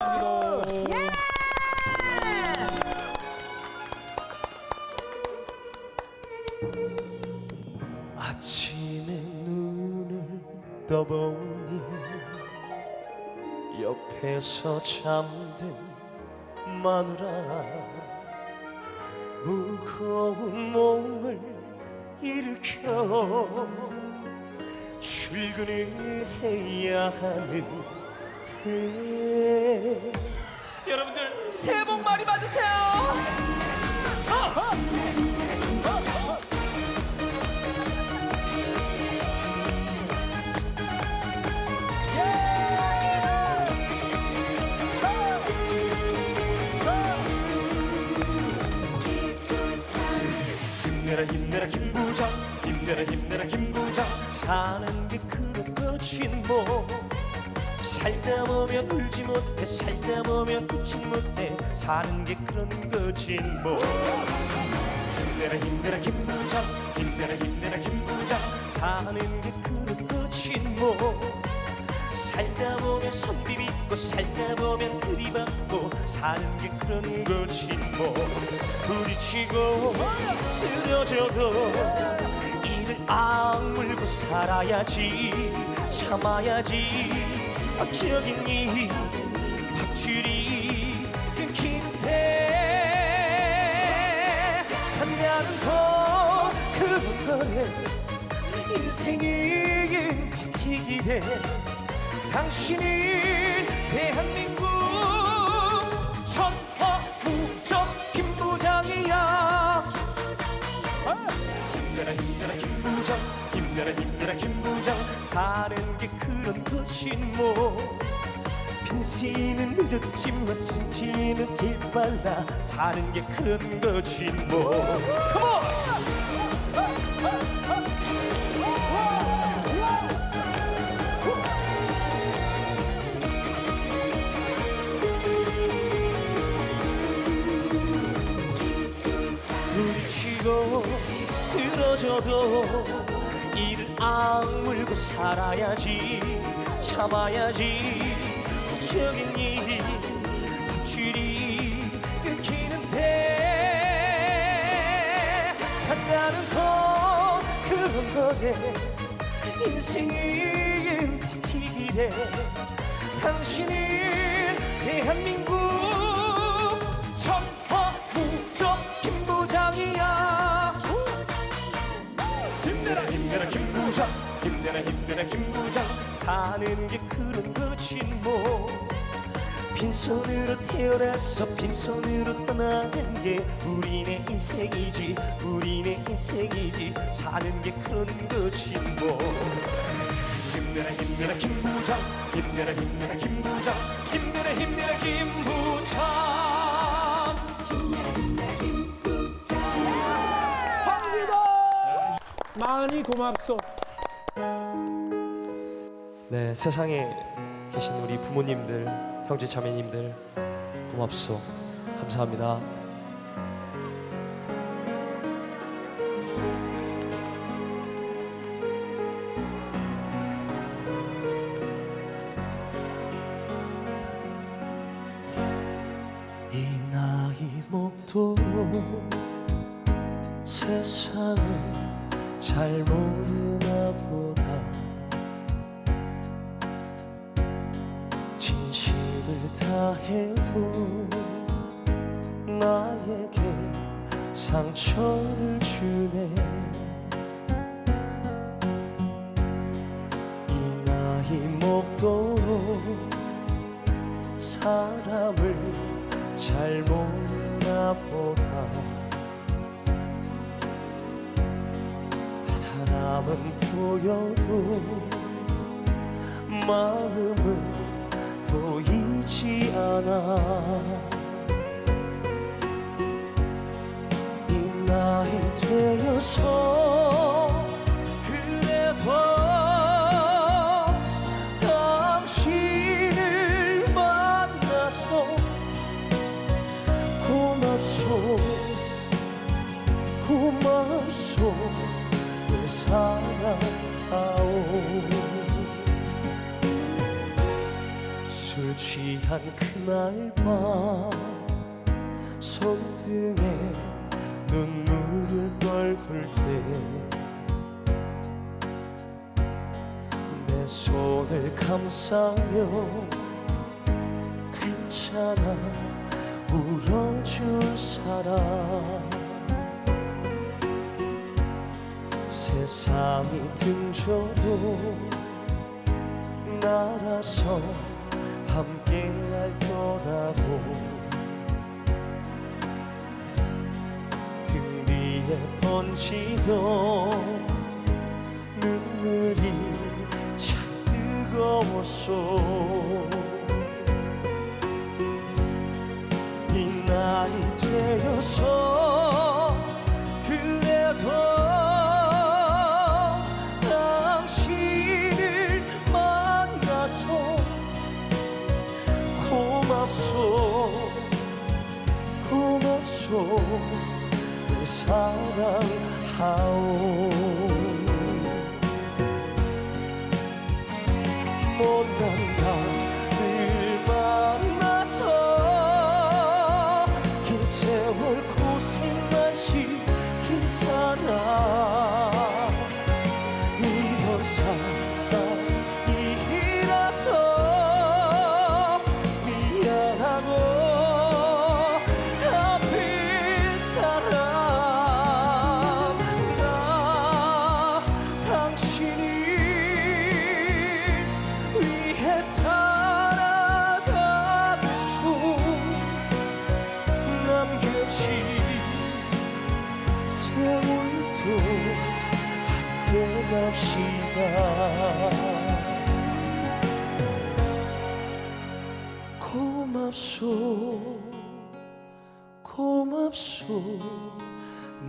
예! 아침에 눈을 떠보니 옆에서 잠든 마누라 무거운 몸을 일으켜 출근을 해야 하는 데 여러분들 새해 복 많이 받으세요. 힘내라 힘내라 김부장 힘내라 힘내라 살다 보면 울지 못해 살다 보면 웃지 못해. 사는 게 그런 거지 뭐. 힘내라 힘내라 김부장. 힘내라 힘내라 김부장. 사는 게 그런 거지 뭐. 살다 보면 손 비비고 살다 보면 들이받고. 사는 게 그런 거지 뭐. 부딪히고 쓰러져도 이를 악물고 살아야지 참아야지 어쩌겠니? 밥줄이 끊기는데 산다는 거 그런 거래 인생은 버티기래 당신은 대한민국 사는 게 그런 거지 뭐. 빈시는 늦었지만 진지는 제일 빨라 사는 게 그런 거지 뭐. 부딪히고 쓰러져도 악물고 살아야지 참아야지. 어쩌겠니 밥줄이 끊기는데 산다는 거 그런 거래 인생은 버티기래. 당신은 대한민국 힘내라 힘내라 김부장 사는 게 그런 거지 뭐. 빈손으로 태어나서 빈손으로 떠나는 게 우리네 인생이지 우리네 인생이지. 사는 게 그런 거지 뭐. 힘내라 힘내라 김 부장. 힘내라 힘내라 김 부장. 힘내라 힘내라 김 부장. 많이 고맙소. 네 세상에 계신 우리 부모님들 형제 자매님들 고맙소. 감사합니다. 이 나이 먹도록 세상을 잘 모르나 보다 진심을 다해도 나에게 상처를 주네. 이 나이 먹도록 사람을 잘 모르나 보다. 사람은 보여도 마음은 보이 지 않아. 이 나이 되어서 손등에 눈물을 뻘굴 때내 손을 감싸며 괜찮아 울어줄 사람. 세상이 등져도 나라서 번지던 눈물이 참 뜨거웠어 이 나이 되어서 그래도 당신을 만나서 고맙소. 고맙소. 내 사랑하오. 못난 나를 만나서 긴 세월 고생만 시킨 사람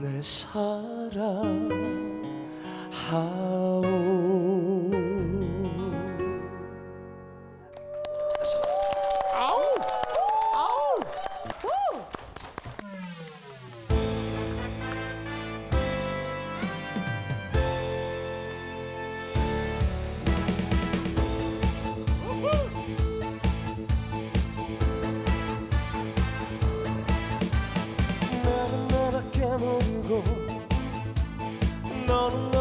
내 사랑하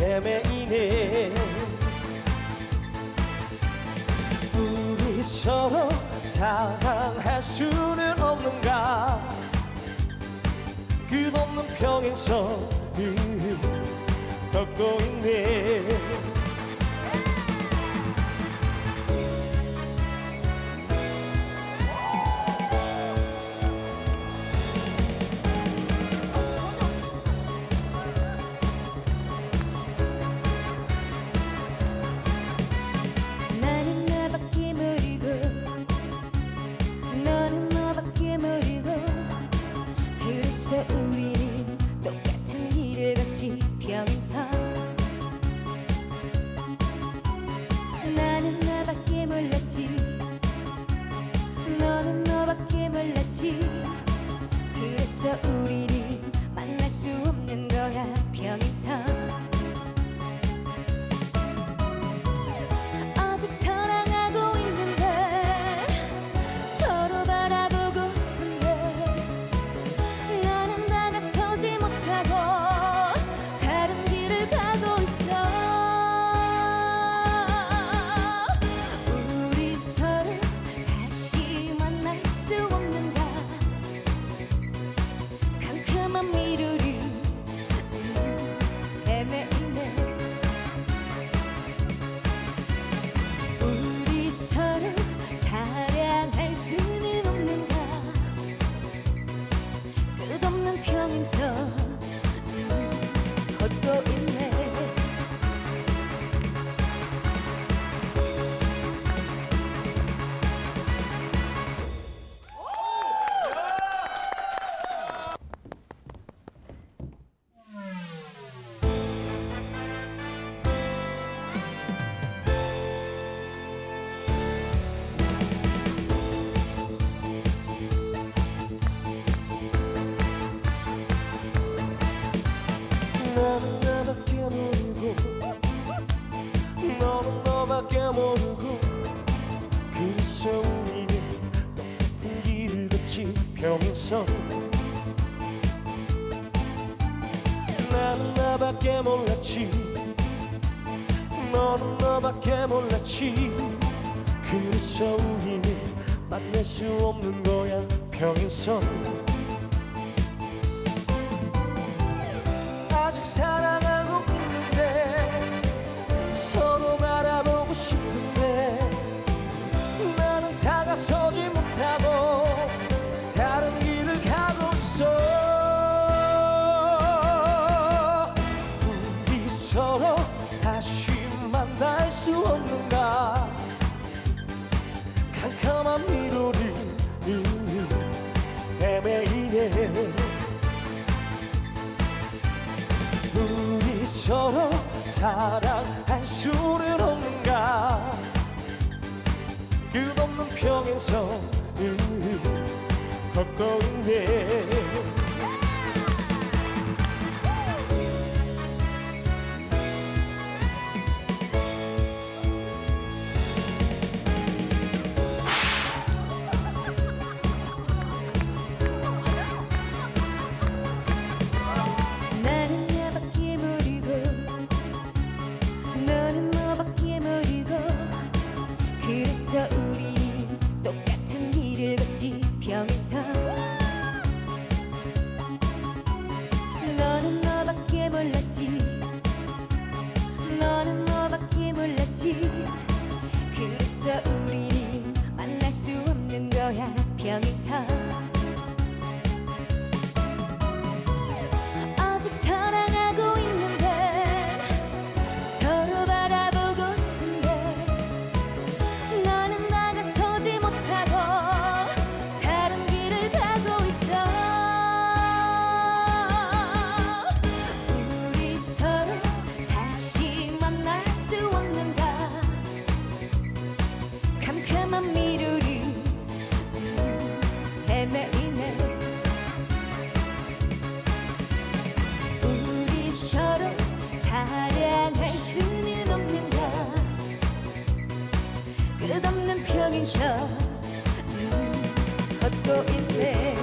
헤매이네. 우리 서로 사랑할 수는 없는가? 끝없는 평행선을 걷고 있네 몰랐지. 그래서 우리는 만날 수 없는 거야 평행선 있어. 나는 너밖에 몰랐지. 너는 너밖에 몰랐지. 그래서 우리는 만날 수 없는 거야 평행선. 아직 사랑하고 서로 다시 만날 수 없는가? 캄캄한 미로를 헤매이네. 우리 서로 사랑할 수는 없는가? 끝없는 평행선 걷고 있네. 명인 사 운명이셔. 음, 걷고 있네.